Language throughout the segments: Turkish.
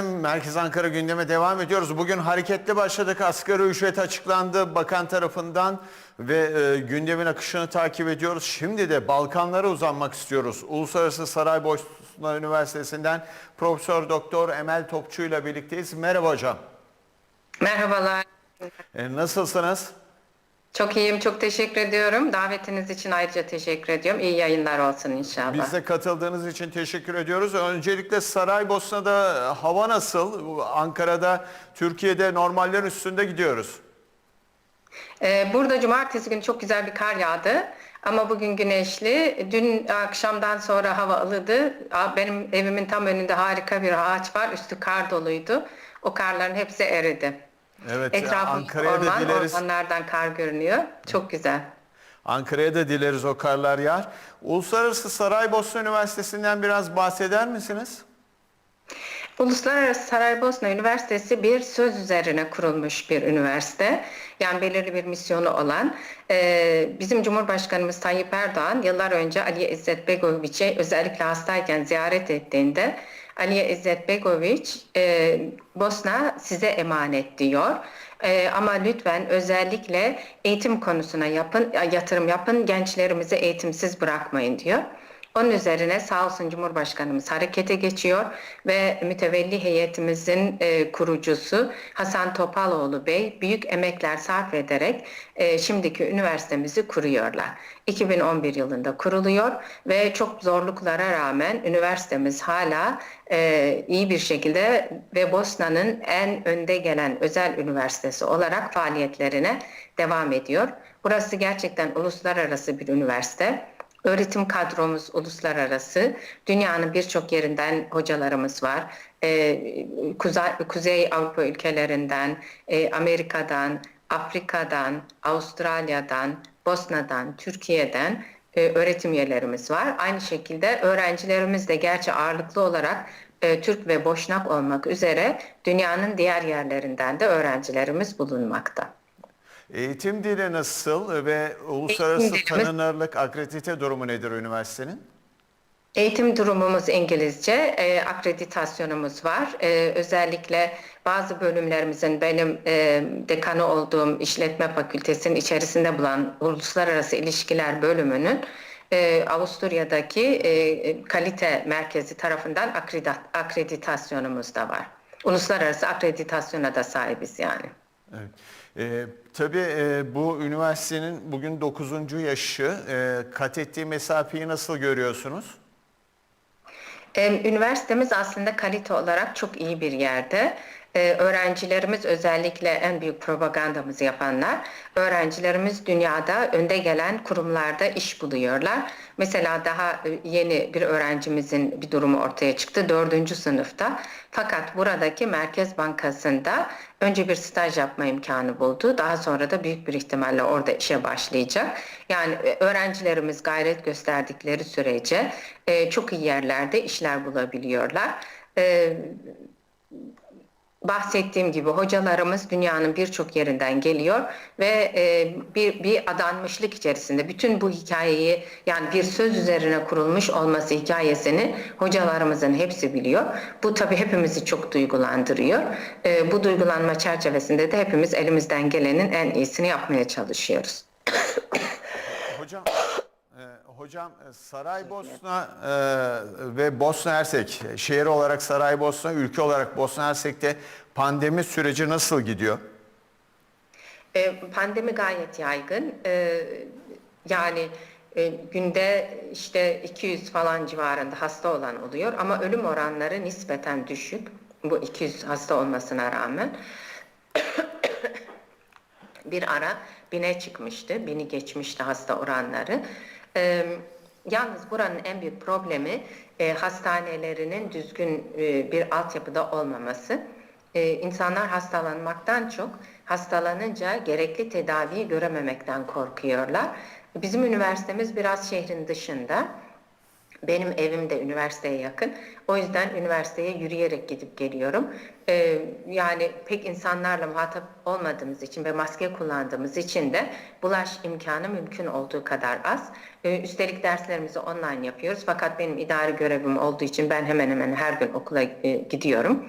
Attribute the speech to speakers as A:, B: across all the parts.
A: Merkez Ankara gündeme devam ediyoruz. Bugün hareketli başladık. Asgari ücret açıklandı bakan tarafından ve e, gündemin akışını takip ediyoruz. Şimdi de Balkanlara uzanmak istiyoruz. Uluslararası Saraybosna Üniversitesi'nden Profesör Doktor Emel Topçu ile birlikteyiz. Merhaba hocam.
B: Merhabalar.
A: E, nasılsınız?
B: Çok iyiyim, çok teşekkür ediyorum. Davetiniz için ayrıca teşekkür ediyorum. İyi yayınlar olsun inşallah.
A: Biz de katıldığınız için teşekkür ediyoruz. Öncelikle Saraybosna'da hava nasıl? Ankara'da, Türkiye'de normallerin üstünde gidiyoruz.
B: Ee, burada cumartesi günü çok güzel bir kar yağdı. Ama bugün güneşli. Dün akşamdan sonra hava ılıdı. Benim evimin tam önünde harika bir ağaç var. Üstü kar doluydu. O karların hepsi eridi.
A: Evet,
B: Etrafı
A: Ankara'ya da
B: orman,
A: dileriz.
B: ormanlardan kar görünüyor. Çok güzel.
A: Ankara'ya da dileriz o karlar yağar. Uluslararası Saraybosna Üniversitesi'nden biraz bahseder misiniz?
B: Uluslararası Saraybosna Üniversitesi bir söz üzerine kurulmuş bir üniversite. Yani belirli bir misyonu olan. Ee, bizim Cumhurbaşkanımız Tayyip Erdoğan yıllar önce Aliye İzzet Begoviç'i özellikle hastayken ziyaret ettiğinde Aliye İzzet Begoviç e, Bosna size emanet diyor. E, ama lütfen özellikle eğitim konusuna yapın, yatırım yapın, gençlerimizi eğitimsiz bırakmayın diyor. Onun üzerine sağ olsun Cumhurbaşkanımız harekete geçiyor ve mütevelli heyetimizin e, kurucusu Hasan Topaloğlu Bey büyük emekler sarf ederek e, şimdiki üniversitemizi kuruyorlar. 2011 yılında kuruluyor ve çok zorluklara rağmen üniversitemiz hala e, iyi bir şekilde ve Bosna'nın en önde gelen özel üniversitesi olarak faaliyetlerine devam ediyor. Burası gerçekten uluslararası bir üniversite. Öğretim kadromuz uluslararası. Dünyanın birçok yerinden hocalarımız var. Ee, Kuzey, Kuzey Avrupa ülkelerinden, e, Amerika'dan, Afrika'dan, Avustralya'dan, Bosna'dan, Türkiye'den e, öğretim üyelerimiz var. Aynı şekilde öğrencilerimiz de gerçi ağırlıklı olarak e, Türk ve Boşnak olmak üzere dünyanın diğer yerlerinden de öğrencilerimiz bulunmakta.
A: Eğitim dili nasıl ve uluslararası
B: Eğitim dilimiz-
A: tanınırlık, akredite durumu nedir üniversitenin?
B: Eğitim durumumuz İngilizce, e, akreditasyonumuz var. E, özellikle bazı bölümlerimizin benim e, dekanı olduğum işletme fakültesinin içerisinde bulan Uluslararası İlişkiler bölümünün e, Avusturya'daki e, kalite merkezi tarafından akreda- akreditasyonumuz da var. Uluslararası akreditasyona da sahibiz yani.
A: Evet. Ee, tabii e, bu üniversitenin bugün 9. yaşı. E, kat ettiği mesafeyi nasıl görüyorsunuz?
B: Üniversitemiz aslında kalite olarak çok iyi bir yerde. Ee, öğrencilerimiz özellikle en büyük propagandamızı yapanlar, öğrencilerimiz dünyada önde gelen kurumlarda iş buluyorlar. Mesela daha e, yeni bir öğrencimizin bir durumu ortaya çıktı, dördüncü sınıfta. Fakat buradaki Merkez Bankası'nda önce bir staj yapma imkanı buldu. Daha sonra da büyük bir ihtimalle orada işe başlayacak. Yani e, öğrencilerimiz gayret gösterdikleri sürece e, çok iyi yerlerde işler bulabiliyorlar. E, bahsettiğim gibi hocalarımız dünyanın birçok yerinden geliyor ve e, bir, bir adanmışlık içerisinde bütün bu hikayeyi yani bir söz üzerine kurulmuş olması hikayesini hocalarımızın hepsi biliyor. Bu tabii hepimizi çok duygulandırıyor. E, bu duygulanma çerçevesinde de hepimiz elimizden gelenin en iyisini yapmaya çalışıyoruz.
A: Hocam, hocam e, Saraybosna e, ve Bosna Hersek, şehir olarak Saraybosna, ülke olarak Bosna Hersek'te pandemi süreci nasıl gidiyor?
B: E, Pandemi gayet yaygın. E, Yani e, günde işte 200 falan civarında hasta olan oluyor ama ölüm oranları nispeten düşük. Bu 200 hasta olmasına rağmen. bir ara bine çıkmıştı, bini geçmişti hasta oranları. Ee, yalnız buranın en büyük problemi e, hastanelerinin düzgün e, bir altyapıda olmaması. E, insanlar hastalanmaktan çok hastalanınca gerekli tedaviyi görememekten korkuyorlar. Bizim üniversitemiz biraz şehrin dışında. Benim evim de üniversiteye yakın. O yüzden üniversiteye yürüyerek gidip geliyorum. Ee, yani pek insanlarla muhatap olmadığımız için ve maske kullandığımız için de bulaş imkanı mümkün olduğu kadar az. Ee, üstelik derslerimizi online yapıyoruz. Fakat benim idari görevim olduğu için ben hemen hemen her gün okula e, gidiyorum.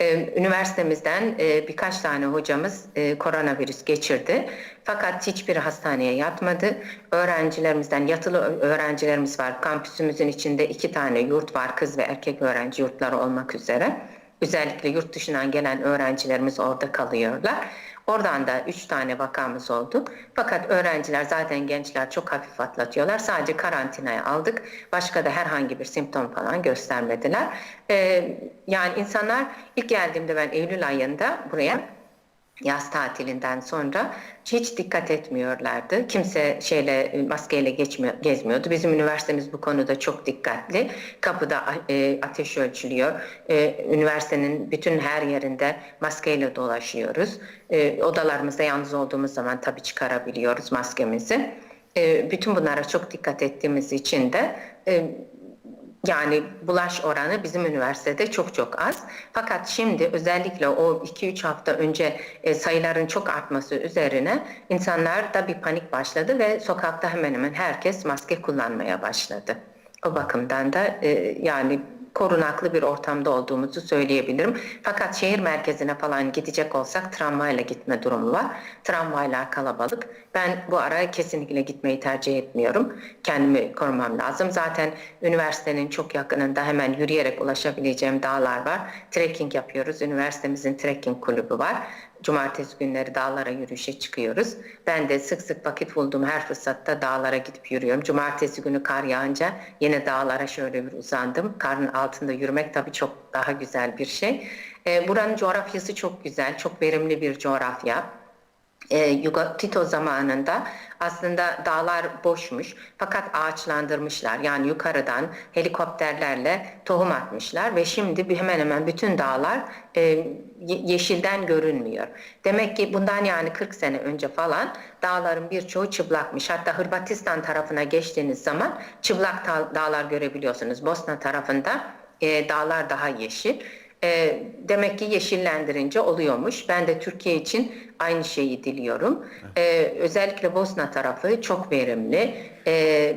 B: Ee, üniversitemizden e, birkaç tane hocamız e, koronavirüs geçirdi. Fakat hiçbir hastaneye yatmadı. Öğrencilerimizden yatılı öğrencilerimiz var. Kampüsümüzün içinde iki tane yurt var. Kız ve erkek öğrenci yurtları olmak üzere. Özellikle yurt dışından gelen öğrencilerimiz orada kalıyorlar. Oradan da üç tane vakamız oldu. Fakat öğrenciler zaten gençler çok hafif atlatıyorlar. Sadece karantinaya aldık. Başka da herhangi bir simptom falan göstermediler. Ee, yani insanlar ilk geldiğimde ben Eylül ayında buraya yaz tatilinden sonra hiç dikkat etmiyorlardı. Kimse şeyle maskeyle geçmiyor, gezmiyordu. Bizim üniversitemiz bu konuda çok dikkatli. Kapıda e, ateş ölçülüyor. E, üniversitenin bütün her yerinde maskeyle dolaşıyoruz. E, odalarımızda yalnız olduğumuz zaman tabii çıkarabiliyoruz maskemizi. E, bütün bunlara çok dikkat ettiğimiz için de e, yani bulaş oranı bizim üniversitede çok çok az. Fakat şimdi özellikle o 2-3 hafta önce e, sayıların çok artması üzerine insanlarda bir panik başladı ve sokakta hemen hemen herkes maske kullanmaya başladı. O bakımdan da e, yani korunaklı bir ortamda olduğumuzu söyleyebilirim. Fakat şehir merkezine falan gidecek olsak tramvayla gitme durumu var. Tramvaylar kalabalık. Ben bu ara kesinlikle gitmeyi tercih etmiyorum. Kendimi korumam lazım. Zaten üniversitenin çok yakınında hemen yürüyerek ulaşabileceğim dağlar var. Trekking yapıyoruz. Üniversitemizin trekking kulübü var. Cumartesi günleri dağlara yürüyüşe çıkıyoruz. Ben de sık sık vakit bulduğum her fırsatta dağlara gidip yürüyorum. Cumartesi günü kar yağınca yine dağlara şöyle bir uzandım. Karın altında yürümek tabii çok daha güzel bir şey. Ee, buranın coğrafyası çok güzel, çok verimli bir coğrafya e, Tito zamanında aslında dağlar boşmuş fakat ağaçlandırmışlar. Yani yukarıdan helikopterlerle tohum atmışlar ve şimdi hemen hemen bütün dağlar e, yeşilden görünmüyor. Demek ki bundan yani 40 sene önce falan dağların birçoğu çıplakmış. Hatta Hırvatistan tarafına geçtiğiniz zaman çıplak dağlar görebiliyorsunuz. Bosna tarafında e, dağlar daha yeşil. E, demek ki yeşillendirince oluyormuş. Ben de Türkiye için aynı şeyi diliyorum. E, özellikle Bosna tarafı çok verimli. E,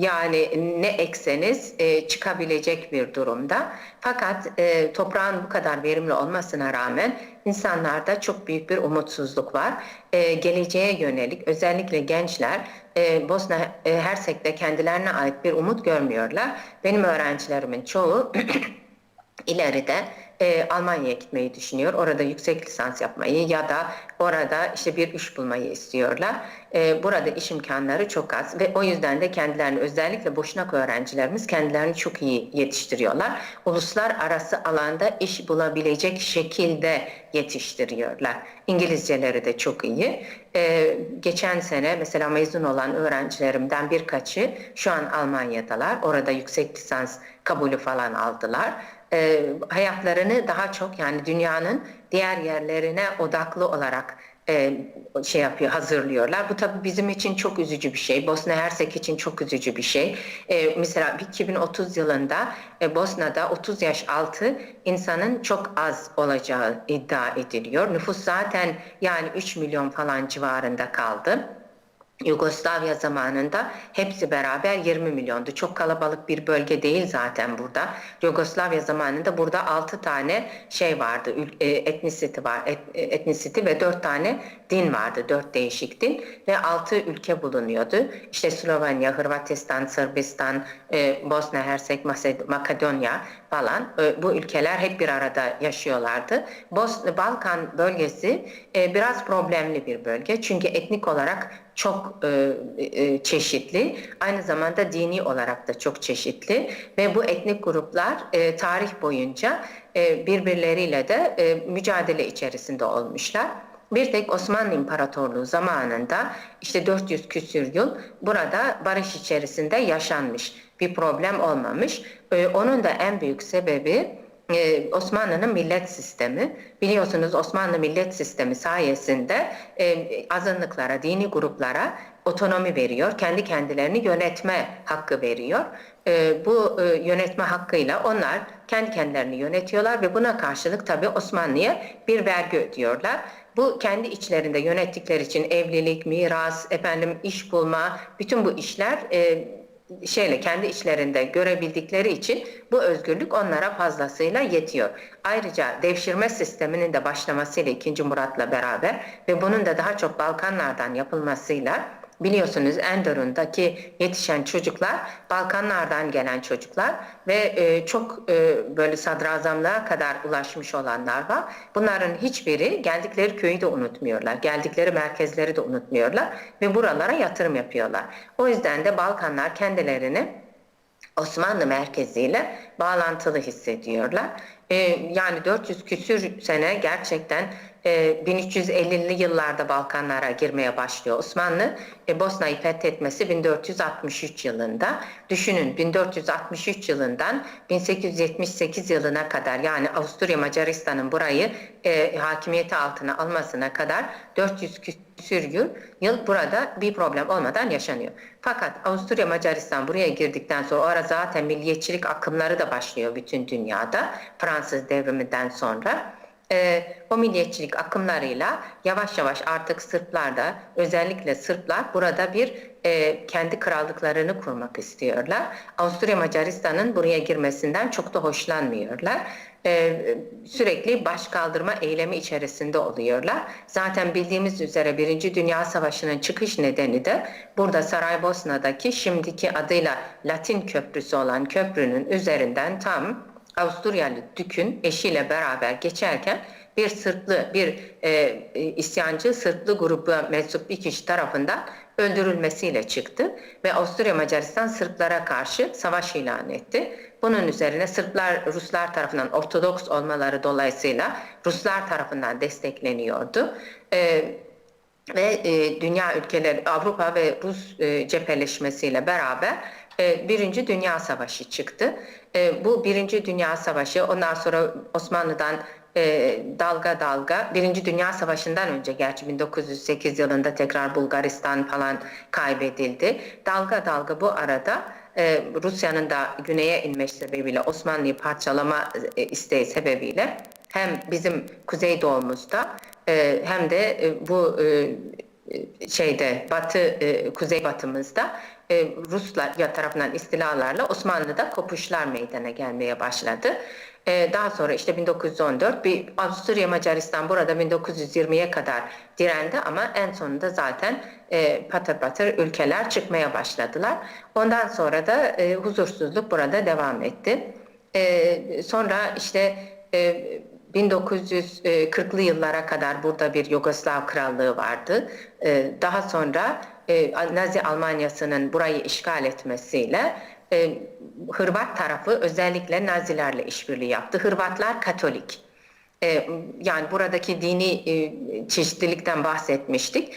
B: yani ne ekseniz e, çıkabilecek bir durumda. Fakat e, toprağın bu kadar verimli olmasına rağmen insanlarda çok büyük bir umutsuzluk var. E, geleceğe yönelik özellikle gençler e, Bosna e, Hersek'te kendilerine ait bir umut görmüyorlar. Benim öğrencilerimin çoğu ileride e, Almanya'ya gitmeyi düşünüyor. Orada yüksek lisans yapmayı ya da orada işte bir iş bulmayı istiyorlar. E, burada iş imkanları çok az ve o yüzden de kendilerini özellikle boşnak öğrencilerimiz kendilerini çok iyi yetiştiriyorlar. Uluslararası alanda iş bulabilecek şekilde yetiştiriyorlar. İngilizceleri de çok iyi. E, geçen sene mesela mezun olan öğrencilerimden birkaçı şu an Almanya'dalar. Orada yüksek lisans kabulü falan aldılar e, hayatlarını daha çok yani dünyanın diğer yerlerine odaklı olarak e, şey yapıyor, hazırlıyorlar. Bu tabii bizim için çok üzücü bir şey. Bosna Hersek için çok üzücü bir şey. E, mesela 2030 yılında e, Bosna'da 30 yaş altı insanın çok az olacağı iddia ediliyor. Nüfus zaten yani 3 milyon falan civarında kaldı. Yugoslavya zamanında hepsi beraber 20 milyondu. Çok kalabalık bir bölge değil zaten burada. Yugoslavya zamanında burada 6 tane şey vardı, e, etnisiti var, e, etnisiti ve 4 tane din vardı, 4 değişik din ve 6 ülke bulunuyordu. İşte Slovenya, Hırvatistan, Sırbistan, e, Bosna Hersek, Makedonya falan bu ülkeler hep bir arada yaşıyorlardı. Bosna Balkan bölgesi biraz problemli bir bölge çünkü etnik olarak çok e, e, çeşitli. Aynı zamanda dini olarak da çok çeşitli ve bu etnik gruplar e, tarih boyunca e, birbirleriyle de e, mücadele içerisinde olmuşlar. Bir tek Osmanlı İmparatorluğu zamanında işte 400 küsür yıl burada barış içerisinde yaşanmış. Bir problem olmamış. E, onun da en büyük sebebi ee, Osmanlı'nın millet sistemi. Biliyorsunuz Osmanlı millet sistemi sayesinde e, azınlıklara, dini gruplara otonomi veriyor. Kendi kendilerini yönetme hakkı veriyor. E, bu e, yönetme hakkıyla onlar kendi kendilerini yönetiyorlar ve buna karşılık tabii Osmanlı'ya bir vergi ödüyorlar. Bu kendi içlerinde yönettikleri için evlilik, miras, efendim iş bulma, bütün bu işler şeyle kendi içlerinde görebildikleri için bu özgürlük onlara fazlasıyla yetiyor. Ayrıca devşirme sisteminin de başlamasıyla 2. Murat'la beraber ve bunun da daha çok Balkanlardan yapılmasıyla biliyorsunuz Enderun'daki yetişen çocuklar Balkanlardan gelen çocuklar ve e, çok e, böyle sadrazamlığa kadar ulaşmış olanlar var. Bunların hiçbiri geldikleri köyü de unutmuyorlar. Geldikleri merkezleri de unutmuyorlar ve buralara yatırım yapıyorlar. O yüzden de Balkanlar kendilerini Osmanlı merkeziyle bağlantılı hissediyorlar. Ee, yani 400 küsür sene gerçekten e, 1350'li yıllarda Balkanlara girmeye başlıyor Osmanlı. E, Bosna'yı fethetmesi 1463 yılında. Düşünün 1463 yılından 1878 yılına kadar yani Avusturya Macaristan'ın burayı e, hakimiyeti altına almasına kadar 400 küsür yıl, yıl burada bir problem olmadan yaşanıyor. Fakat Avusturya Macaristan buraya girdikten sonra o ara zaten milliyetçilik akımları da başlıyor bütün dünyada Fransız devriminden sonra. Ee, o milliyetçilik akımlarıyla yavaş yavaş artık Sırplar da özellikle Sırplar burada bir e, kendi krallıklarını kurmak istiyorlar. Avusturya Macaristan'ın buraya girmesinden çok da hoşlanmıyorlar. Ee, sürekli baş kaldırma eylemi içerisinde oluyorlar. Zaten bildiğimiz üzere Birinci Dünya Savaşı'nın çıkış nedeni de burada Saraybosna'daki şimdiki adıyla Latin Köprüsü olan köprünün üzerinden tam Avusturyalı Dük'ün eşiyle beraber geçerken bir Sırplı, bir e, e, isyancı Sırplı gruba mensup bir kişi tarafından öldürülmesiyle çıktı ve Avusturya Macaristan Sırplara karşı savaş ilan etti. Bunun üzerine Sırplar Ruslar tarafından Ortodoks olmaları dolayısıyla Ruslar tarafından destekleniyordu. E, ve e, dünya ülkeleri Avrupa ve Rus e, cepheleşmesiyle beraber e, Birinci Dünya Savaşı çıktı. E, bu Birinci Dünya Savaşı ondan sonra Osmanlı'dan e, dalga dalga Birinci Dünya Savaşı'ndan önce gerçi 1908 yılında tekrar Bulgaristan falan kaybedildi. Dalga dalga bu arada e, Rusya'nın da güneye inmesi sebebiyle Osmanlı'yı parçalama e, isteği sebebiyle hem bizim kuzeydoğumuzda e, hem de e, bu e, şeyde batı e, kuzey batımızda e, Ruslar ya tarafından istilalarla Osmanlı'da kopuşlar meydana gelmeye başladı. E, daha sonra işte 1914 bir Avusturya Macaristan burada 1920'ye kadar direndi ama en sonunda zaten e, patır patır ülkeler çıkmaya başladılar. Ondan sonra da e, huzursuzluk burada devam etti. E, sonra işte e, 1940'lı yıllara kadar burada bir Yugoslav krallığı vardı. Ee, Daha sonra e, Nazi Almanyası'nın burayı işgal etmesiyle e, Hırvat tarafı özellikle Nazilerle işbirliği yaptı. Hırvatlar Katolik. Ee, Yani buradaki dini e, çeşitlilikten bahsetmiştik.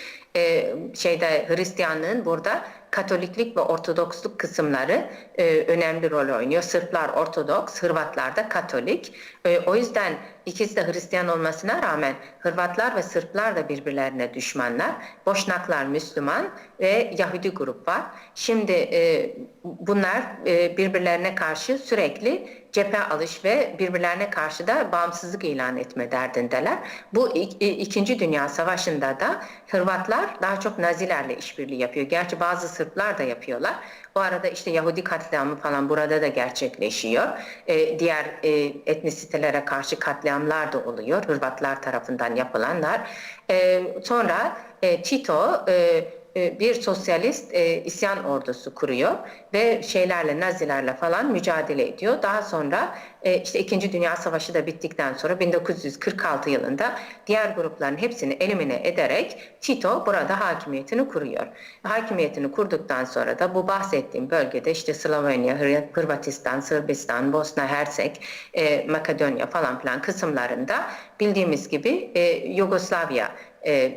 B: Şeyde Hristiyanlığın burada Katoliklik ve Ortodoksluk kısımları e, önemli rol oynuyor. Sırplar Ortodoks, Hırvatlar da Katolik. E, o yüzden ikisi de Hristiyan olmasına rağmen Hırvatlar ve Sırplar da birbirlerine düşmanlar. Boşnaklar Müslüman ve Yahudi grup var. Şimdi e, bunlar e, birbirlerine karşı sürekli cephe alış ve birbirlerine karşı da bağımsızlık ilan etme derdindeler. Bu ik- İkinci Dünya Savaşı'nda da Hırvatlar daha çok Nazilerle işbirliği yapıyor. Gerçi bazı Sırplar da yapıyorlar. Bu arada işte Yahudi katliamı falan burada da gerçekleşiyor. Ee, diğer e, etnisitelere karşı katliamlar da oluyor. Hırvatlar tarafından yapılanlar. Ee, sonra e, Tito e, e, bir sosyalist e, isyan ordusu kuruyor ve şeylerle Nazilerle falan mücadele ediyor. Daha sonra e, işte 2. Dünya Savaşı da bittikten sonra 1946 yılında diğer grupların hepsini elimine ederek Tito burada hakimiyetini kuruyor. Hakimiyetini kurduktan sonra da bu bahsettiğim bölgede işte Slovenya, Hır- Hırvatistan, Sırbistan, Bosna Hersek, e, Makedonya falan filan kısımlarında bildiğimiz gibi e, Yugoslavya e,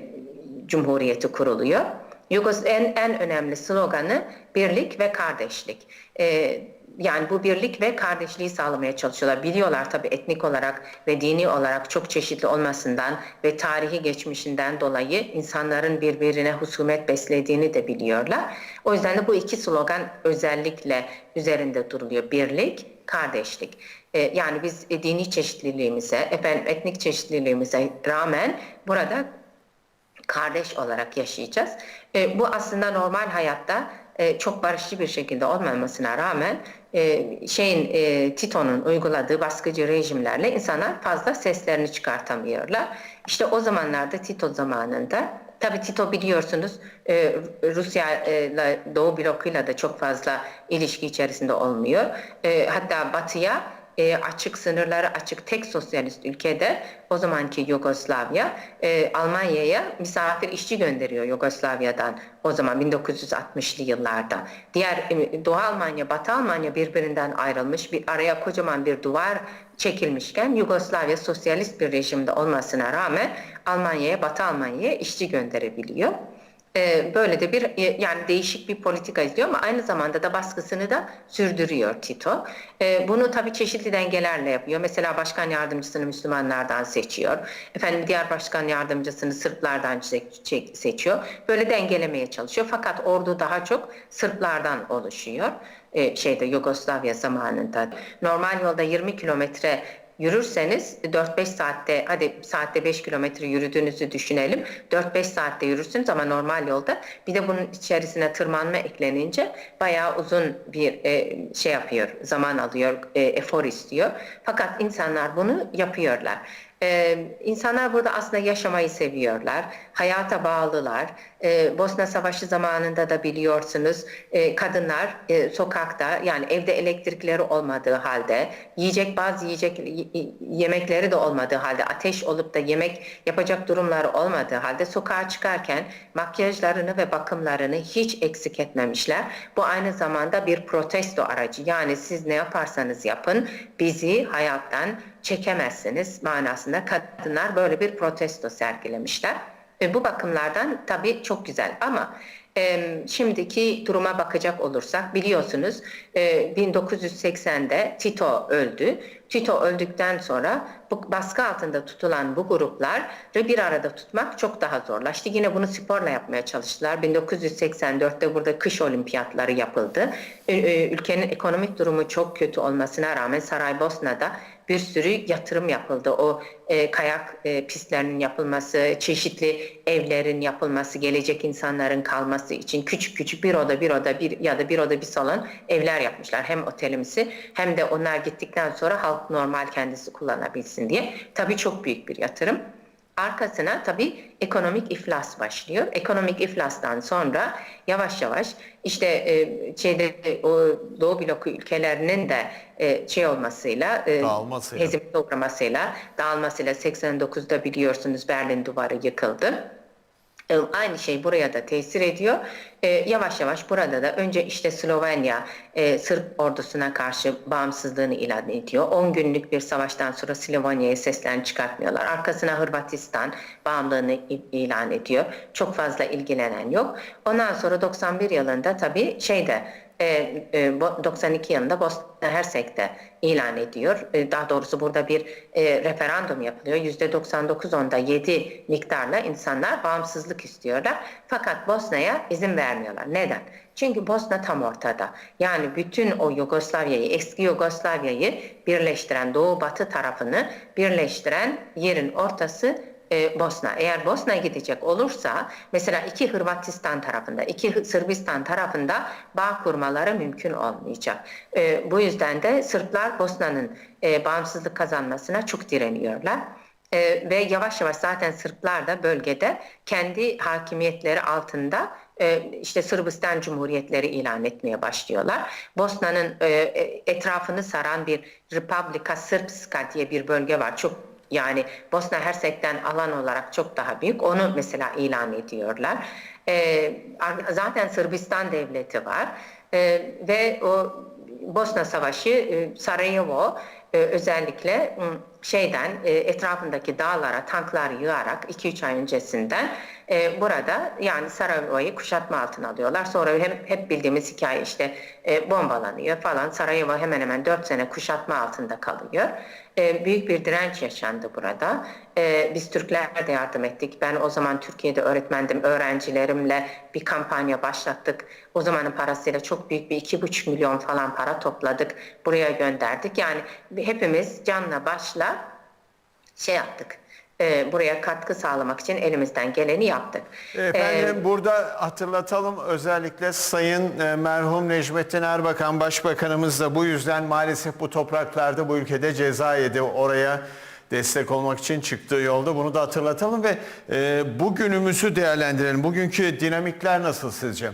B: Cumhuriyeti kuruluyor. Yugos en, en önemli sloganı birlik ve kardeşlik. Ee, yani bu birlik ve kardeşliği sağlamaya çalışıyorlar. Biliyorlar tabii etnik olarak ve dini olarak çok çeşitli olmasından ve tarihi geçmişinden dolayı insanların birbirine husumet beslediğini de biliyorlar. O yüzden de bu iki slogan özellikle üzerinde duruluyor. Birlik, kardeşlik. Ee, yani biz e, dini çeşitliliğimize, efendim etnik çeşitliliğimize rağmen burada kardeş olarak yaşayacağız. E, bu aslında normal hayatta e, çok barışçı bir şekilde olmamasına rağmen e, şeyin e, Tito'nun uyguladığı baskıcı rejimlerle insanlar fazla seslerini çıkartamıyorlar. İşte o zamanlarda Tito zamanında Tabii Tito biliyorsunuz e, Rusya ile Doğu blokuyla da çok fazla ilişki içerisinde olmuyor. E, hatta Batı'ya e, açık sınırları açık tek sosyalist ülkede o zamanki Yugoslavya e, Almanya'ya misafir işçi gönderiyor Yugoslavya'dan o zaman 1960'lı yıllarda. Diğer e, Doğu Almanya, Batı Almanya birbirinden ayrılmış bir araya kocaman bir duvar çekilmişken Yugoslavya sosyalist bir rejimde olmasına rağmen Almanya'ya, Batı Almanya'ya işçi gönderebiliyor. Ee, böyle de bir e, yani değişik bir politika izliyor ama aynı zamanda da baskısını da sürdürüyor Tito. Ee, bunu tabii çeşitli dengelerle yapıyor. Mesela başkan yardımcısını Müslümanlardan seçiyor. Efendim diğer başkan yardımcısını Sırplardan se- seçiyor. Böyle dengelemeye çalışıyor. Fakat ordu daha çok Sırplardan oluşuyor. Ee, şeyde Yugoslavya zamanında. Normal yolda 20 kilometre Yürürseniz 4-5 saatte hadi saatte 5 kilometre yürüdüğünüzü düşünelim. 4-5 saatte yürürsünüz ama normal yolda bir de bunun içerisine tırmanma eklenince bayağı uzun bir e, şey yapıyor, zaman alıyor, e, efor istiyor. Fakat insanlar bunu yapıyorlar. Ee, insanlar burada aslında yaşamayı seviyorlar, hayata bağlılar. Ee, Bosna Savaşı zamanında da biliyorsunuz e, kadınlar e, sokakta yani evde elektrikleri olmadığı halde, yiyecek bazı yiyecek yemekleri de olmadığı halde, ateş olup da yemek yapacak durumları olmadığı halde sokağa çıkarken makyajlarını ve bakımlarını hiç eksik etmemişler. Bu aynı zamanda bir protesto aracı. Yani siz ne yaparsanız yapın bizi hayattan çekemezsiniz manasında kadınlar böyle bir protesto sergilemişler. E, bu bakımlardan tabii çok güzel ama e, şimdiki duruma bakacak olursak biliyorsunuz e, 1980'de Tito öldü. Tito öldükten sonra bu baskı altında tutulan bu grupları bir arada tutmak çok daha zorlaştı. Yine bunu sporla yapmaya çalıştılar. 1984'te burada kış olimpiyatları yapıldı. Ülkenin ekonomik durumu çok kötü olmasına rağmen Saraybosna'da bir sürü yatırım yapıldı. O e, kayak e, pistlerinin yapılması, çeşitli evlerin yapılması, gelecek insanların kalması için küçük küçük bir oda bir oda bir ya da bir oda bir salon evler yapmışlar. Hem otelimsi hem de onlar gittikten sonra halk normal kendisi kullanabilsin diye. Tabii çok büyük bir yatırım. Arkasına tabii ekonomik iflas başlıyor. Ekonomik iflastan sonra yavaş yavaş işte e, şeyde o Doğu bloku ülkelerinin de e, şey olmasıyla e,
A: Dağılmasıyla.
B: hezimete uğramasıyla dağılmasıyla 89'da biliyorsunuz Berlin duvarı yıkıldı. E, Aynı şey buraya da tesir ediyor. E, yavaş yavaş burada da önce işte Slovenya e, Sırp ordusuna karşı bağımsızlığını ilan ediyor. 10 günlük bir savaştan sonra Slovenya'ya seslerini çıkartmıyorlar. Arkasına Hırvatistan bağımlılığını ilan ediyor. Çok fazla ilgilenen yok. Ondan sonra 91 yılında tabii şeyde e, e, bo- 92 yılında Bosna Hersek'te ilan ediyor. E, daha doğrusu burada bir e, referandum yapılıyor. %99 onda 7 miktarla insanlar bağımsızlık istiyorlar. Fakat Bosna'ya izin vermiyorlar. Neden? Çünkü Bosna tam ortada. Yani bütün o Yugoslavya'yı, eski Yugoslavya'yı birleştiren Doğu Batı tarafını birleştiren yerin ortası e, Bosna. Eğer Bosna'ya gidecek olursa mesela iki Hırvatistan tarafında, iki Sırbistan tarafında bağ kurmaları mümkün olmayacak. E, bu yüzden de Sırplar Bosna'nın e, bağımsızlık kazanmasına çok direniyorlar. E, ve yavaş yavaş zaten Sırplar da bölgede kendi hakimiyetleri altında e, işte Sırbistan Cumhuriyetleri ilan etmeye başlıyorlar. Bosna'nın e, e, etrafını saran bir Republika Srpska diye bir bölge var. Çok yani Bosna Hersek'ten alan olarak çok daha büyük. Onu mesela ilan ediyorlar. Ar- zaten Sırbistan devleti var. Ee, ve o Bosna Savaşı e, Sarajevo e, özellikle şeyden e, etrafındaki dağlara tanklar yığarak 2-3 ay öncesinden e, burada yani Sarajevo'yu kuşatma altına alıyorlar. Sonra hep, hep bildiğimiz hikaye işte e, bombalanıyor falan. Sarajevo hemen hemen 4 sene kuşatma altında kalıyor. E, büyük bir direnç yaşandı burada. E, biz Türkler de yardım ettik. Ben o zaman Türkiye'de öğretmendim. Öğrencilerimle bir kampanya başlattık. O zamanın parasıyla çok büyük bir iki buçuk milyon falan para topladık. Buraya gönderdik. Yani hepimiz canla başla şey yaptık. E, buraya katkı sağlamak için elimizden geleni yaptık.
A: Efendim burada hatırlatalım özellikle Sayın e, merhum Necmettin Erbakan Başbakanımız da bu yüzden maalesef bu topraklarda bu ülkede ceza yedi. Oraya destek olmak için çıktığı yolda bunu da hatırlatalım ve e, bugünümüzü değerlendirelim. Bugünkü dinamikler nasıl sizce?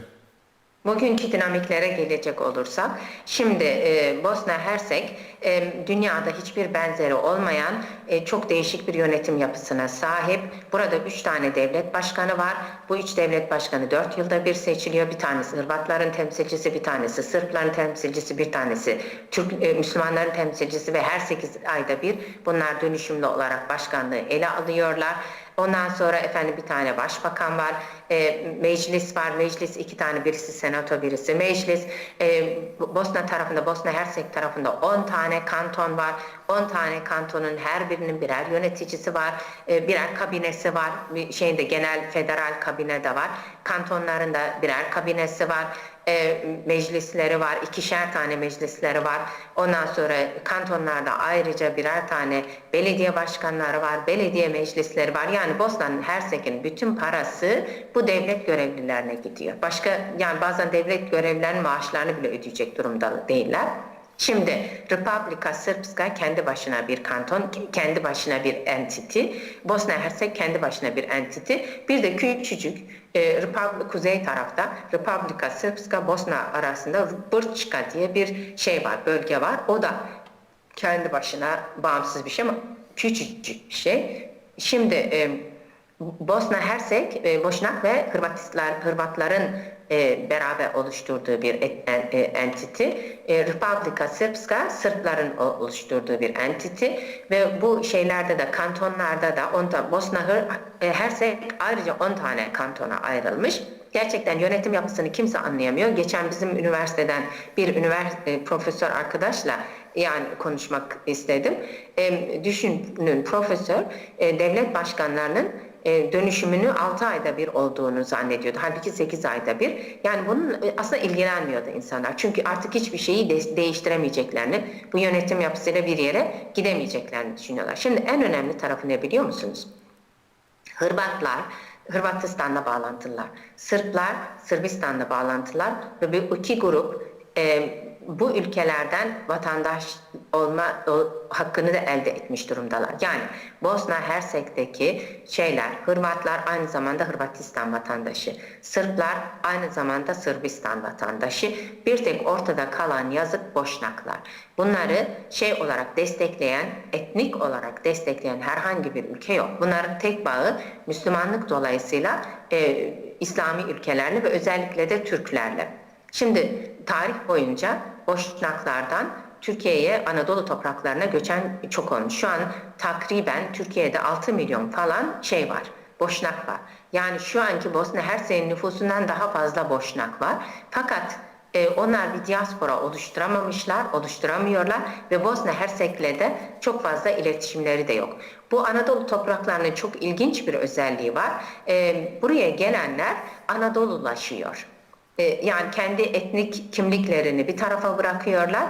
B: Bugünkü dinamiklere gelecek olursak, şimdi e, Bosna Hersek e, dünyada hiçbir benzeri olmayan e, çok değişik bir yönetim yapısına sahip. Burada üç tane devlet başkanı var. Bu üç devlet başkanı dört yılda bir seçiliyor. Bir tanesi Hırvatların temsilcisi, bir tanesi Sırpların temsilcisi, bir tanesi Türk e, Müslümanların temsilcisi ve her sekiz ayda bir bunlar dönüşümlü olarak başkanlığı ele alıyorlar. Ondan sonra efendim bir tane başbakan var, e, meclis var, meclis iki tane birisi senato birisi meclis. E, Bosna tarafında, Bosna Hersek tarafında 10 tane kanton var. 10 tane kantonun her birinin birer yöneticisi var, e, birer kabinesi var. Şeyinde genel federal kabine de var. Kantonların da birer kabinesi var e, meclisleri var, ikişer tane meclisleri var. Ondan sonra kantonlarda ayrıca birer tane belediye başkanları var, belediye meclisleri var. Yani Bosna'nın Hersek'in bütün parası bu devlet görevlilerine gidiyor. Başka yani bazen devlet görevlilerinin maaşlarını bile ödeyecek durumda değiller. Şimdi Republika Srpska kendi başına bir kanton, kendi başına bir entity. Bosna Hersek kendi başına bir entity. Bir de küçücük e, Republik kuzey tarafta Republika Srpska Bosna arasında Brčka diye bir şey var, bölge var. O da kendi başına bağımsız bir şey ama küçücük bir şey. Şimdi e, Bosna Hersek, e, Boşnak ve Hırvatlar, Hırvatların e, beraber oluşturduğu bir e, entity. E, Republika Srpska, Sırpların oluşturduğu bir entity ve bu şeylerde de kantonlarda da onda Bosna e, Hersek ayrıca 10 tane kantona ayrılmış. Gerçekten yönetim yapısını kimse anlayamıyor. Geçen bizim üniversiteden bir üniversite profesör arkadaşla yani konuşmak istedim. E, düşünün profesör e, devlet başkanlarının e, dönüşümünü 6 ayda bir olduğunu zannediyordu. Halbuki 8 ayda bir. Yani bunun e, aslında ilgilenmiyordu insanlar. Çünkü artık hiçbir şeyi de- değiştiremeyeceklerini, bu yönetim yapısıyla bir yere gidemeyeceklerini düşünüyorlar. Şimdi en önemli tarafı ne biliyor musunuz? Hırvatlar Hırvatistan'la bağlantılar. Sırplar Sırbistan'la bağlantılar ve bu iki grup e, bu ülkelerden vatandaş olma o, hakkını da elde etmiş durumdalar. Yani Bosna Hersek'teki şeyler Hırvatlar aynı zamanda Hırvatistan vatandaşı. Sırplar aynı zamanda Sırbistan vatandaşı. Bir tek ortada kalan yazık Boşnaklar. Bunları şey olarak destekleyen, etnik olarak destekleyen herhangi bir ülke yok. Bunların tek bağı Müslümanlık dolayısıyla e, İslami ülkelerle ve özellikle de Türklerle. Şimdi tarih boyunca Boşnaklardan Türkiye'ye Anadolu topraklarına göçen çok olmuş. Şu an takriben Türkiye'de 6 milyon falan şey var. Boşnak var. Yani şu anki Bosna Hersek'in nüfusundan daha fazla Boşnak var. Fakat e, onlar bir diaspora oluşturamamışlar, oluşturamıyorlar ve Bosna Hersek'le çok fazla iletişimleri de yok. Bu Anadolu topraklarının çok ilginç bir özelliği var. E, buraya gelenler Anadolulaşıyor. E, yani kendi etnik kimliklerini bir tarafa bırakıyorlar.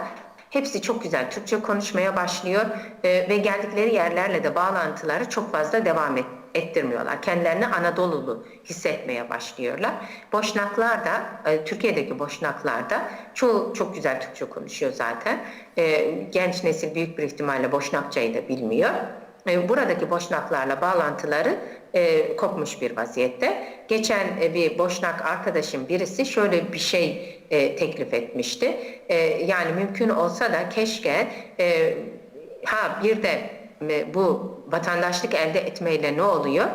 B: Hepsi çok güzel Türkçe konuşmaya başlıyor e, ve geldikleri yerlerle de bağlantıları çok fazla devam et, ettirmiyorlar. Kendilerini Anadolulu hissetmeye başlıyorlar. Boşnaklar da, e, Türkiye'deki Boşnaklar da çoğu çok güzel Türkçe konuşuyor zaten. E, genç nesil büyük bir ihtimalle Boşnakçayı da bilmiyor. Buradaki Boşnaklarla bağlantıları e, kopmuş bir vaziyette. Geçen e, bir Boşnak arkadaşım birisi şöyle bir şey e, teklif etmişti. E, yani mümkün olsa da keşke e, ha bir de e, bu vatandaşlık elde etmeyle ne oluyor?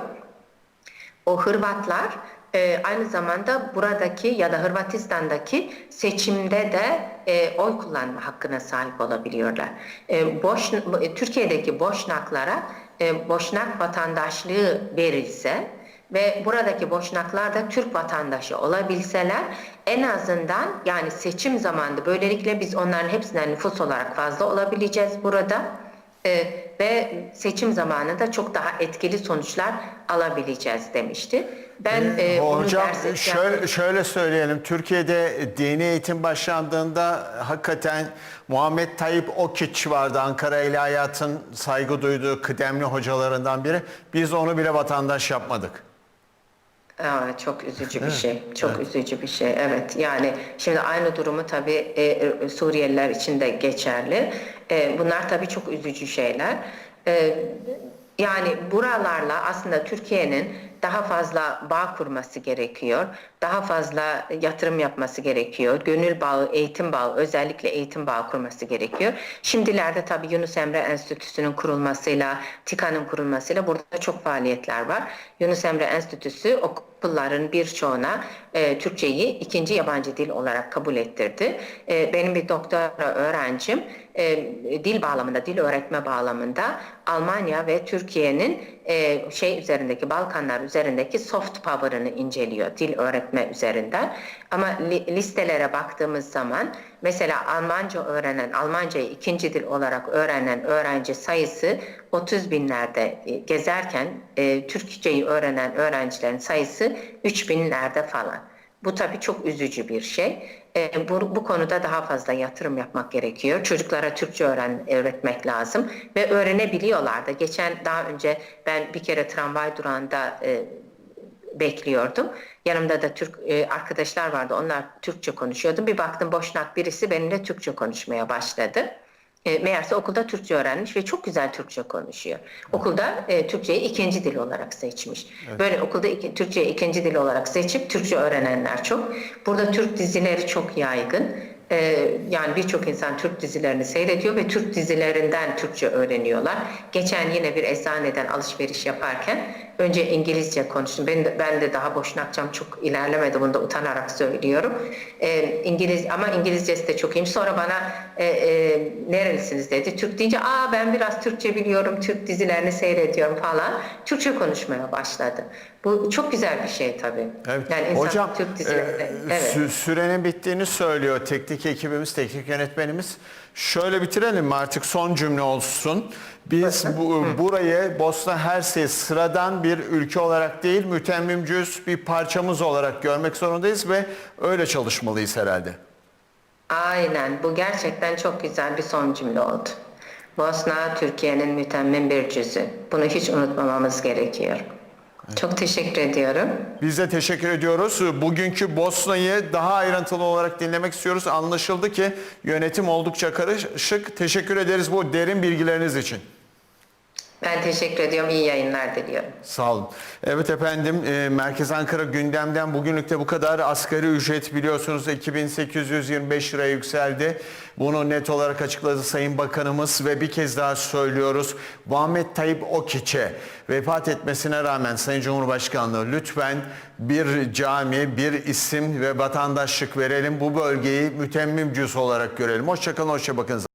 B: O Hırvatlar e, aynı zamanda buradaki ya da Hırvatistan'daki seçimde de e, oy kullanma hakkına sahip olabiliyorlar. E, Boş, e, Türkiye'deki Boşnaklara e, Boşnak vatandaşlığı verilse ve buradaki Boşnaklar da Türk vatandaşı olabilseler en azından yani seçim zamanında böylelikle biz onların hepsinden nüfus olarak fazla olabileceğiz burada. E, ve seçim zamanında çok daha etkili sonuçlar alabileceğiz demişti. Ben e, onun
A: Hocam
B: dersi-
A: şöyle, şöyle söyleyelim. Türkiye'de dini eğitim başlandığında hakikaten Muhammed Tayyip Okiç vardı. Ankara İlahiyat'ın saygı duyduğu kıdemli hocalarından biri. Biz onu bile vatandaş yapmadık.
B: Aa, çok üzücü bir şey. Çok üzücü bir şey. Evet. Yani şimdi aynı durumu tabii e, e, Suriyeliler için de geçerli. E, bunlar tabii çok üzücü şeyler. E, yani buralarla aslında Türkiye'nin daha fazla bağ kurması gerekiyor. Daha fazla yatırım yapması gerekiyor. Gönül bağı, eğitim bağı, özellikle eğitim bağı kurması gerekiyor. Şimdilerde tabii Yunus Emre Enstitüsü'nün kurulmasıyla, TİKA'nın kurulmasıyla burada çok faaliyetler var. Yunus Emre Enstitüsü okulların birçoğuna e, Türkçeyi ikinci yabancı dil olarak kabul ettirdi. E, benim bir doktora öğrencim e, dil bağlamında, dil öğretme bağlamında Almanya ve Türkiye'nin e, şey üzerindeki Balkanlar üzerindeki soft power'ını inceliyor dil öğretme üzerinden. Ama li- listelere baktığımız zaman mesela Almanca öğrenen, Almancayı ikinci dil olarak öğrenen öğrenci sayısı 30 binlerde e, gezerken e, Türkçeyi öğrenen öğrencilerin sayısı 3 binlerde falan. Bu tabii çok üzücü bir şey. E, bu, bu konuda daha fazla yatırım yapmak gerekiyor. Çocuklara Türkçe öğren, öğretmek lazım ve öğrenebiliyorlar da. Geçen daha önce ben bir kere tramvay durağında e, bekliyordum. Yanımda da Türk e, arkadaşlar vardı. Onlar Türkçe konuşuyordu. Bir baktım boşnak birisi benimle Türkçe konuşmaya başladı. E, meğerse okulda Türkçe öğrenmiş ve çok güzel Türkçe konuşuyor. Okulda e, Türkçeyi ikinci dil olarak seçmiş. Böyle okulda iki, Türkçeyi ikinci dil olarak seçip Türkçe öğrenenler çok. Burada Türk dizileri çok yaygın. E, yani birçok insan Türk dizilerini seyrediyor ve Türk dizilerinden Türkçe öğreniyorlar. Geçen yine bir eczaneden alışveriş yaparken önce İngilizce konuştum. Ben de, ben de daha boşnakçam çok ilerlemedi. Bunu da utanarak söylüyorum. E, İngiliz ama İngilizcesi de çok iyiymiş. Sonra bana e, e, nerelisiniz dedi. Türk deyince aa ben biraz Türkçe biliyorum. Türk dizilerini seyrediyorum falan. Türkçe konuşmaya başladı. Bu çok güzel bir şey tabii.
A: Evet.
B: Yani insan
A: Hocam
B: Türk dizilerinde.
A: e,
B: evet.
A: sü- sürenin bittiğini söylüyor teknik ekibimiz, teknik yönetmenimiz. Şöyle bitirelim mi artık son cümle olsun. Biz bu, burayı Bosna Hersey sıradan bir ülke olarak değil mütemmim cüz bir parçamız olarak görmek zorundayız ve öyle çalışmalıyız herhalde.
B: Aynen. Bu gerçekten çok güzel bir son cümle oldu. Bosna Türkiye'nin mütemmim bir cüzü. Bunu hiç unutmamamız gerekiyor. Çok teşekkür ediyorum.
A: Biz de teşekkür ediyoruz. Bugünkü Bosna'yı daha ayrıntılı olarak dinlemek istiyoruz. Anlaşıldı ki yönetim oldukça karışık. Teşekkür ederiz bu derin bilgileriniz için.
B: Ben teşekkür ediyorum. İyi yayınlar diliyorum.
A: Sağ olun. Evet efendim e, Merkez Ankara gündemden bugünlük de bu kadar. Asgari ücret biliyorsunuz 2825 liraya yükseldi. Bunu net olarak açıkladı Sayın Bakanımız ve bir kez daha söylüyoruz. Muhammed Tayyip Okiç'e vefat etmesine rağmen Sayın Cumhurbaşkanlığı lütfen bir cami, bir isim ve vatandaşlık verelim. Bu bölgeyi mütemmim cüz olarak görelim. Hoşçakalın, hoşça bakın.